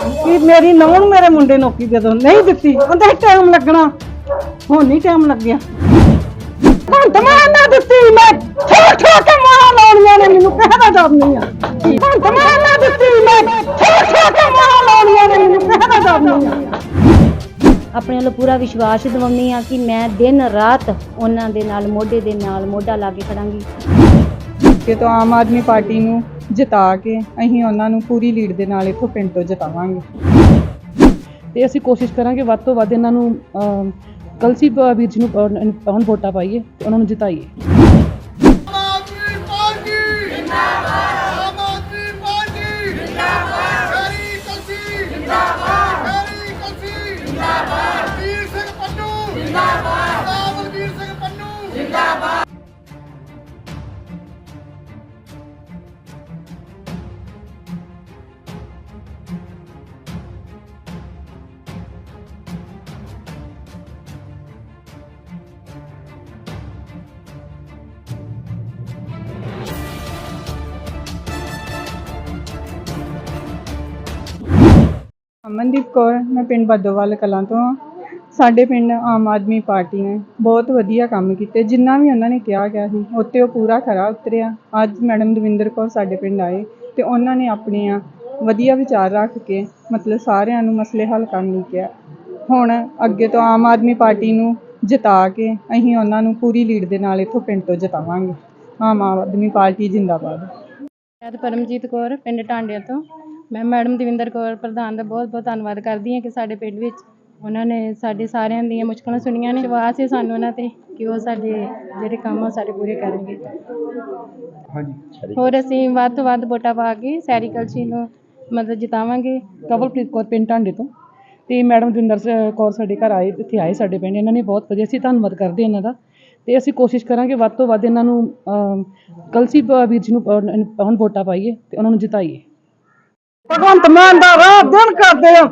ਕਿ ਮੇਰੀ ਨੌਂ ਨੂੰ ਮੇਰੇ ਮੁੰਡੇ ਨੌਕਰੀ ਦੇ ਦੋ ਨਹੀਂ ਦਿੱਤੀ ਉਹਦਾ ਟਾਈਮ ਲੱਗਣਾ। ਹੁਣ ਨਹੀਂ ਟਾਈਮ ਲੱਗਿਆ। ਹੁਣ ਤਮਾਂ ਨਾ ਦਿੱਤੀ ਮੈਂ ਠੋ ਠੋ ਕੇ ਮਾਂ ਲਾਉਣੀਆਂ ਨੇ ਮੈਨੂੰ ਕਹਿਣਾ ਚਾਹੁੰਦੀ ਆ। ਹੁਣ ਤਮਾਂ ਨਾ ਦਿੱਤੀ ਮੈਂ ਠੋ ਠੋ ਕੇ ਮਾਂ ਲਾਉਣੀਆਂ ਨੇ ਮੈਨੂੰ ਕਹਿਣਾ ਚਾਹੁੰਦੀ ਆ। ਆਪਣੇ ਵੱਲੋਂ ਪੂਰਾ ਵਿਸ਼ਵਾਸ ਦਿਵਾਉਂਦੀ ਆ ਕਿ ਮੈਂ ਦਿਨ ਰਾਤ ਉਹਨਾਂ ਦੇ ਨਾਲ ਮੋਢੇ ਦੇ ਨਾਲ ਮੋਢਾ ਲਾ ਕੇ ਖੜਾਂਗੀ। ਕਿ ਤੋਂ ਆਮ ਆਦਮੀ ਪਾਰਟੀ ਨੂੰ ਜਿਤਾ ਕੇ ਅਸੀਂ ਉਹਨਾਂ ਨੂੰ ਪੂਰੀ ਲੀਡ ਦੇ ਨਾਲ ਇੱਥੋਂ ਪਿੰਡ ਤੋਂ ਜਿਤਾਵਾਂਗੇ। ਤੇ ਅਸੀਂ ਕੋਸ਼ਿਸ਼ ਕਰਾਂਗੇ ਵੱਧ ਤੋਂ ਵੱਧ ਇਹਨਾਂ ਨੂੰ ਅਮ, ਕਲਸੀ ਬ- ਵੀਰ ਜੀ ਨੂੰ ਅ, ਹੁਣ ਵੋਟਾਂ ਪਾਈਏ ਤੇ ਉਹਨਾਂ ਨੂੰ ਜਿਤਾਈਏ। ਆਦਮੀ ਪਾਰਟੀ ਜਿੰਦਾਬਾਦ ਆਮ ਆਦਮੀ ਪਾਰਟੀ ਜਿੰਦਾਬਾਦ ਹਰੀ ਕਲਸੀ ਜਿੰਦਾਬਾਦ ਹਰੀ ਕਲਸੀ ਜਿੰਦਾਬਾਦ ਵੀਰ ਸਿੰਘ ਪੰਨੂ ਜਿੰਦਾਬਾਦ ਬਲਵੀਰ ਸਿੰਘ ਪੰਨੂ ਜਿੰਦਾਬਾਦ। ਅਮਨਦੀਪ ਕੌਰ, ਮੈਂ ਪਿੰਡ ਬਾਦੋਵਾਲ ਕਲਾਂ ਤੋਂ ਹਾਂ। ਸਾਡੇ ਪਿੰਡ ਆਮ ਆਦਮੀ ਪਾਰਟੀ ਨੇ ਬਹੁਤ ਵਧੀਆ ਕੰਮ ਕੀਤੇ। ਜਿੰਨਾ ਵੀ ਉਹਨਾਂ ਨੇ ਕਿਹਾ ਗਿਆ ਸੀ, ਉੱਤੇ ਉਹ ਪੂਰਾ ਖਰਾ ਉਤਰਿਆ। ਅੱਜ ਮੈਡਮ ਦਵਿੰਦਰ ਕੌਰ ਸਾਡੇ ਪਿੰਡ ਆਏ ਤੇ ਉਹਨਾਂ ਨੇ ਆਪਣੀਆਂ ਵਧੀਆ ਵਿਚਾਰ ਰੱਖ ਕੇ ਮਤਲਬ ਸਾਰਿਆਂ ਨੂੰ ਮਸਲੇ ਹੱਲ ਕਰਨ ਲਈ ਕਿਹਾ। ਹੁਣ ਅੱਗੇ ਤੋਂ ਆਮ ਆਦਮੀ ਪਾਰਟੀ ਨੂੰ ਜਿਤਾ ਕੇ ਅਸੀਂ ਉਹਨਾਂ ਨੂੰ ਪੂਰੀ ਲੀਡ ਦੇ ਨਾਲ ਇੱਥੋਂ ਪਿੰਡ ਤੋਂ ਜਿਤਾਵਾਂਗੇ। ਆਮ ਆਦਮੀ ਪਾਰਟੀ ਜਿੰਦਾਬਾਦ। ਮੈਂ ਪਰਮਜੀਤ ਕੌਰ, ਪਿੰਡ ਟਾਂਡਿਆਂ ਤੋਂ। ਮੈਂ ਮੈਡਮ ਦਵਿੰਦਰ ਕੌਰ ਪ੍ਰਧਾਨ ਦਾ ਬਹੁਤ ਬਹੁਤ ਧੰਨਵਾਦ ਕਰਦੀ ਹਾਂ ਕਿ ਸਾਡੇ ਪਿੰਡ ਵਿੱਚ ਉਹਨਾਂ ਨੇ ਸਾਡੇ ਸਾਰਿਆਂ ਦੀਆਂ ਮੁਸ਼ਕਲਾਂ ਸੁਣੀਆਂ ਨੇ। ਵਿਸ਼ਵਾਸ ਹੈ ਸਾਨੂੰ ਉਹਨਾਂ ਤੇ ਕਿ ਉਹ ਸਾਡੇ ਜਿਹੜੇ ਕੰਮ ਆ ਸਾਡੇ ਪੂਰੇ ਕਰਨਗੇ। ਹੋਰ ਅਸੀਂ ਵੱਧ ਤੋਂ ਵੱਧ ਵੋਟਾਂ ਪਾ ਕੇ ਸੈਰੀਕਲਚਰ ਨੂੰ ਮਤਲਬ ਜਿਤਾਵਾਂਗੇ। ਕਵਲਪ੍ਰੀਤ ਕੌਰ ਪਿੰਡ ਢਾਂਡੇ ਤੋਂ। ਤੇ ਮੈਡਮ ਦਵਿੰਦਰ ਸ- ਕੌਰ ਸਾਡੇ ਘਰ ਆਏ ਇੱਥੇ ਆਏ ਸਾਡੇ ਪਿੰਡ। ਇਹਨਾਂ ਨੇ ਬਹੁਤ ਵਧੀਆ ਅਸੀਂ ਧੰਨਵਾਦ ਕਰਦੇ ਇਹਨਾਂ ਦਾ। ਤੇ ਅਸੀਂ ਕੋਸ਼ਿਸ਼ ਕਰਾਂਗੇ ਵੱਧ ਤੋਂ ਵੱਧ ਇਹਨਾਂ ਨੂੰ ਕਲਸੀ ਵੀਰ ਜੀ ਨੂੰ ਵੋਟਾਂ ਪਾਈਏ ਤੇ ਉਹਨਾਂ ਨੂੰ ਜਿਤਾਈਏ। ਭਗਵੰਤ ਮਾਨ ਦਾ ਰਾਹ ਦਿਨ ਕਰਦੇ ਆ।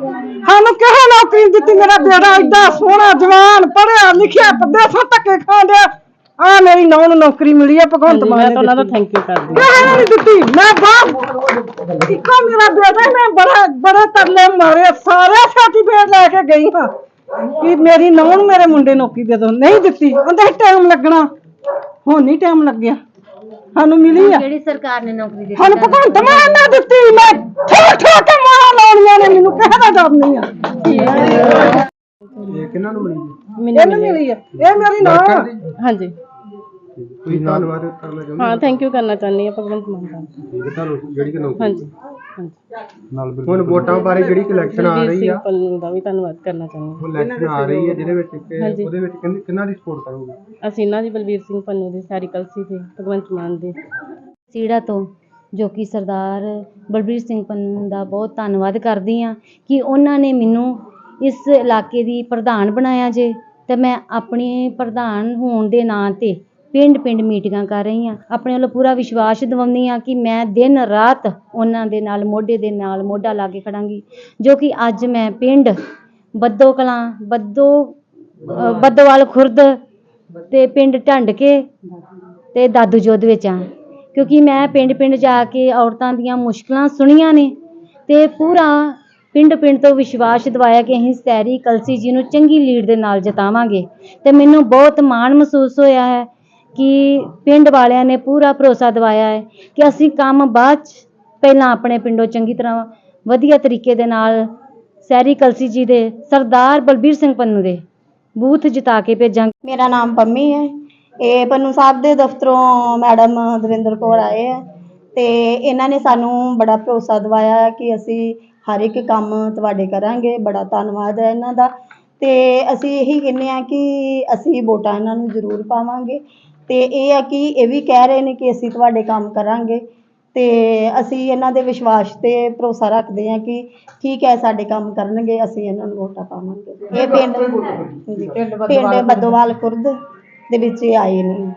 ਸਾਨੂੰ ਕਿਹੇ ਨੌਕਰੀ ਨੀ ਦਿੱਤੀ ਮੇਰਾ ਬੇਟਾ ਏਡਾ ਸੋਹਣਾ ਜਵਾਨ ਪੜਿਆ ਲਿਖਿਆ ਪਰਦੇਸਾਂ ਧੱਕੇ ਖਾਂਦਿਆ ਆ ਮੇਰੀ ਨੌਂ ਨੂੰ ਨੌਕਰੀ ਮਿਲੀ ਆ ਭਗਵੰਤ ਮਾਨ ਨੇ ਉਹਨਾਂ ਦਾ ਥੈਂਕ ਯੂ ਕਰਦੀ ਕਿਹੇ ਨੇ ਨੀ ਦਿੱਤੀ? ਮੈਂ ਬਾਪ ਇੱਕੋ ਮੇਰਾ ਬੇਟਾ ਮੈਂ ਬੜਾ ਬੜੇ ਤਰਲੇ ਮਾਰੇ ਸਾਰੇ ਸਰਟੀਫਿਕੇਟ ਲੈ ਕੇ ਗਈ ਹਾਂ। ਕਿ ਮੇਰੀ ਨੌਂ ਨੂੰ ਮੇਰੇ ਮੁੰਡੇ ਨੌਕਰੀ ਦੇ ਦੋ ਨਹੀਂ ਦਿੱਤੀ। ਉਹਦਾ ਟਾਈਮ ਲੱਗਣਾ। ਹੁਣ ਨਹੀਂ ਟਾਈਮ ਲੱਗਿਆ। ਸਾਨੂੰ ਮਿਲੀ ਆ। ਜਿਹੜੀ ਸਰਕਾਰ ਨੇ ਨੌਕਰੀ ਦਿੱਤੀ ਸਾਨੂੰ ਭਗਵੰਤ ਮਾਨ ਨਾ ਦਿੱਤੀ ਮੈਂ ਠੋ ਠੋ ਕੇ ਮਾਂ ਲਾਉਣੀਆਂ ਨੇ ਚਾਹੁੰਦੀ ਆ। ਮੈਨੂੰ ਇਹਨੂੰ ਮਿਲੀ ਆ। ਇਹ ਮੇਰੀ ਨਾਂ ਆ। ਹਾਂਜੀ। ਤੁਸੀਂ ਧੰਨਵਾਦ ਕਰਨਾ ਚਾਹੁੰਦੇ ਹਾਂ ਥੈਂਕ ਯੂ ਕਰਨਾ ਚਾਹੁੰਦੀ ਹਾਂ ਭਗਵੰਤ ਮਾਨ ਤੁਹਾਨੂੰ ਜਿਹੜੀ ਕਿ ਨੌਕਰੀ ਹਾਂਜੀ ਹਾਂਜੀ। ਹੁਣ ਵੋਟਾਂ ਬਾਰੇ ਜਿਹੜੀ ਆ ਬਲਬੀਰ ਰਹੀ ਸਿੰਘ ਆ ਪੰਨੂ ਦਾ ਵੀ ਧੰਨਵਾਦ ਕਰਨਾ ਚਾਹੁੰਦੀ ਉਹ ਇਲੈਕਸ਼ਨ ਆ ਰਹੀ ਹੈ ਜਿਹਦੇ ਵਿੱਚ ਕਿ ਹਾਂਜੀ। ਉਹਦੇ ਵਿੱਚ ਕਿੰਨ- ਕਿਹਨਾਂ ਦੀ ਸਪੋਰਟ ਕਰੋਗੇ? ਹਾਂ ਅਸੀਂ ਇਹਨਾਂ ਦੀ ਬਲਬੀਰ ਸਿੰਘ ਪੰਨੂ ਦੀ ਸੈਰੀਕਲਸੀ ਤੇ ਭਗਵੰਤ ਮਾਨ ਦੀ। ਸੀੜਾ ਤੋਂ ਜੋ ਕਿ ਸਰਦਾਰ ਬਲਬੀਰ ਸਿੰਘ ਪੰਨੂ ਦਾ ਬਹੁਤ ਧੰਨਵਾਦ ਕਰਦੀ ਹਾਂ ਕਿ ਉਹਨਾਂ ਨੇ ਮੈਨੂੰ ਇਸ ਇਲਾਕੇ ਦੀ ਪ੍ਰਧਾਨ ਬਣਾਇਆ ਜੇ ਤੇ ਮੈਂ ਆਪਣੀ ਪ੍ਰਧਾਨ ਹੋਣ ਦੇ ਨਾਂ ਤੇ ਪਿੰਡ ਪਿੰਡ ਮੀਟਿੰਗਾਂ ਕਰ ਰਹੀ ਹਾਂ। ਆਪਣੇ ਵੱਲੋਂ ਪੂਰਾ ਵਿਸ਼ਵਾਸ ਦਿਵਾਉਂਦੀ ਹਾਂ ਕਿ ਮੈਂ ਦਿਨ ਰਾਤ ਉਹਨਾਂ ਦੇ ਨਾਲ, ਮੋਢੇ ਦੇ ਨਾਲ ਮੋਢਾ ਲਾ ਕੇ ਖੜਾਂਗੀ, ਜੋ ਕਿ ਅੱਜ ਮੈਂ ਪਿੰਡ ਬੱਦੋ ਕਲਾਂ ਬੱਦੋ ਬੱਦੋਵਾਲ ਖੁਰਦ ਅਤੇ ਪਿੰਡ ਢੰਡ ਕੇ ਤੇ ਦਾਦੂ ਜੋਧ ਵਿੱਚ ਹਾਂ। ਕਿਉਂਕਿ ਮੈਂ ਪਿੰਡ ਪਿੰਡ ਜਾ ਕੇ ਔਰਤਾਂ ਦੀਆਂ ਮੁਸ਼ਕਲਾਂ ਸੁਣੀਆਂ ਨੇ ਅਤੇ ਪੂਰਾ ਪਿੰਡ ਪਿੰਡ ਤੋਂ ਵਿਸ਼ਵਾਸ ਦਿਵਾਇਆ ਕਿ ਅਸੀਂ ਸੈਰੀ ਕਲਸੀ ਜੀ ਨੂੰ ਚੰਗੀ ਲੀਡ ਦੇ ਨਾਲ ਜਿਤਾਵਾਂਗੇ। ਅਤੇ ਮੈਨੂੰ ਬਹੁਤ ਮਾਣ ਮਹਿਸੂਸ ਹੋਇਆ ਹੈ ਕਿ ਪਿੰਡ ਵਾਲਿਆਂ ਨੇ ਪੂਰਾ ਭਰੋਸਾ ਦਿਵਾਇਆ ਹੈ ਕਿ ਅਸੀਂ ਕੰਮ ਬਾਅਦ 'ਚ ਪਹਿਲਾਂ ਆਪਣੇ ਪਿੰਡੋਂ ਚੰਗੀ ਤਰ੍ਹਾਂ ਵਧੀਆ ਤਰੀਕੇ ਦੇ ਨਾਲ ਸੈਰੀ ਕਲਸੀ ਜੀ ਦੇ ਸਰਦਾਰ ਬਲਬੀਰ ਸਿੰਘ ਪੰਨੂ ਦੇ ਬੂਥ ਜਿਤਾ ਕੇ ਭੇਜਾਂਗੇ। ਮੇਰਾ ਨਾਮ ਪੰਮੀ ਹੈ। ਇਹ ਪੰਨੂ ਸਾਹਿਬ ਦੇ ਦਫ਼ਤਰੋਂ ਮੈਡਮ ਦਵਿੰਦਰ ਕੌਰ ਆਏ ਹੈ ਤੇ ਇਹਨਾਂ ਨੇ ਸਾਨੂੰ ਬੜਾ ਭਰੋਸਾ ਦਿਵਾਇਆ ਕਿ ਅਸੀਂ ਹਰ ਇੱਕ ਕੰਮ ਤੁਹਾਡੇ ਕਰਾਂਗੇ ਬੜਾ ਧੰਨਵਾਦ ਹੈ ਇਹਨਾਂ ਦਾ। ਤੇ ਅਸੀਂ ਇਹੀ ਕਹਿੰਦੇ ਆ ਕਿ ਅਸੀਂ ਵੋਟਾਂ ਇਹਨਾਂ ਨੂੰ ਜ਼ਰੂਰ ਪਾਵਾਂਗੇ। ਤੇ ਇਹ ਆ ਕਿ ਇਹ ਵੀ ਕਹਿ ਰਹੇ ਨੇ ਕਿ ਅਸੀਂ ਤੁਹਾਡੇ ਕੰਮ ਕਰਾਂਗੇ। ਤੇ ਅਸੀਂ ਇਹਨਾਂ ਦੇ ਵਿਸ਼ਵਾਸ ਤੇ ਭਰੋਸਾ ਰੱਖਦੇ ਹਾਂ ਕਿ ਠੀਕ ਹੈ ਸਾਡੇ ਕੰਮ ਕਰਨਗੇ ਅਸੀਂ ਇਹਨਾਂ ਨੂੰ ਵੋਟਾਂ ਪਾਵਾਂਗੇ। ਇਹ ਪਿੰਡ ਪਿੰਡ ਬੱਦੋਵਾਲ ਖੁਰਦ। ਦੇ ਵਿੱਚ ਇਹ ਆਏ ਨੇ